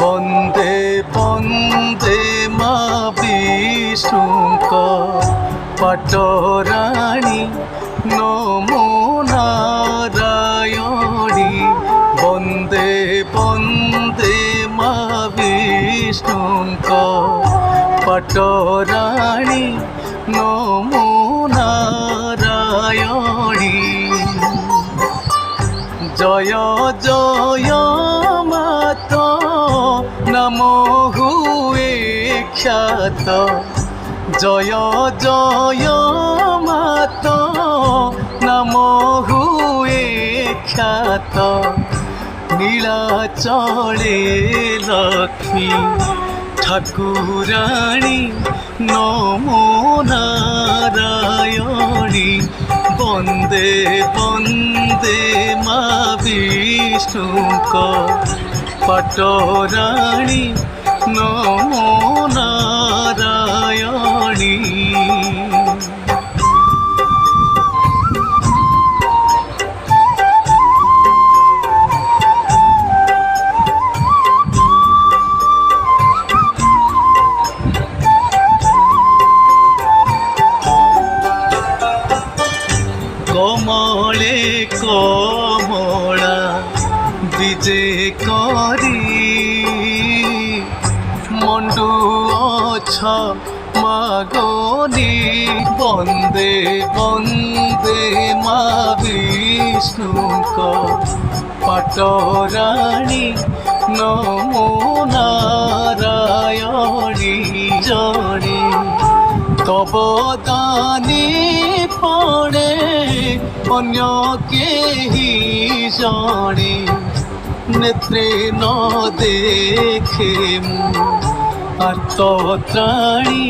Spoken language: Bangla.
বন্দে বন্দে মা বিষ্ণুক পটরাণী নমো বন্দে বন্দে মা বিষ্ণুক পটরাণী নমো জয় জয় মাত, নাম হুয়ে খ্যাত। জয় জয় মাত, নাম হুয়ে খ্যাত। নীলাচলে লক্ষ্মী ঠাকুরাণী নমো বন্দে বন্দে মা বিষ্ণুক পটরাণী নমো নারায়ণী। কমলে বিজে করি মন্ডু অছ মাগনি বন্দে বন্দে মা বিষ্ণুক পাটরাণী নমো নারায়ণী জনী তব দানি পড়ে অন্য কেহি জানে নেত্রে ন দেখে মু আর্তত্রাণী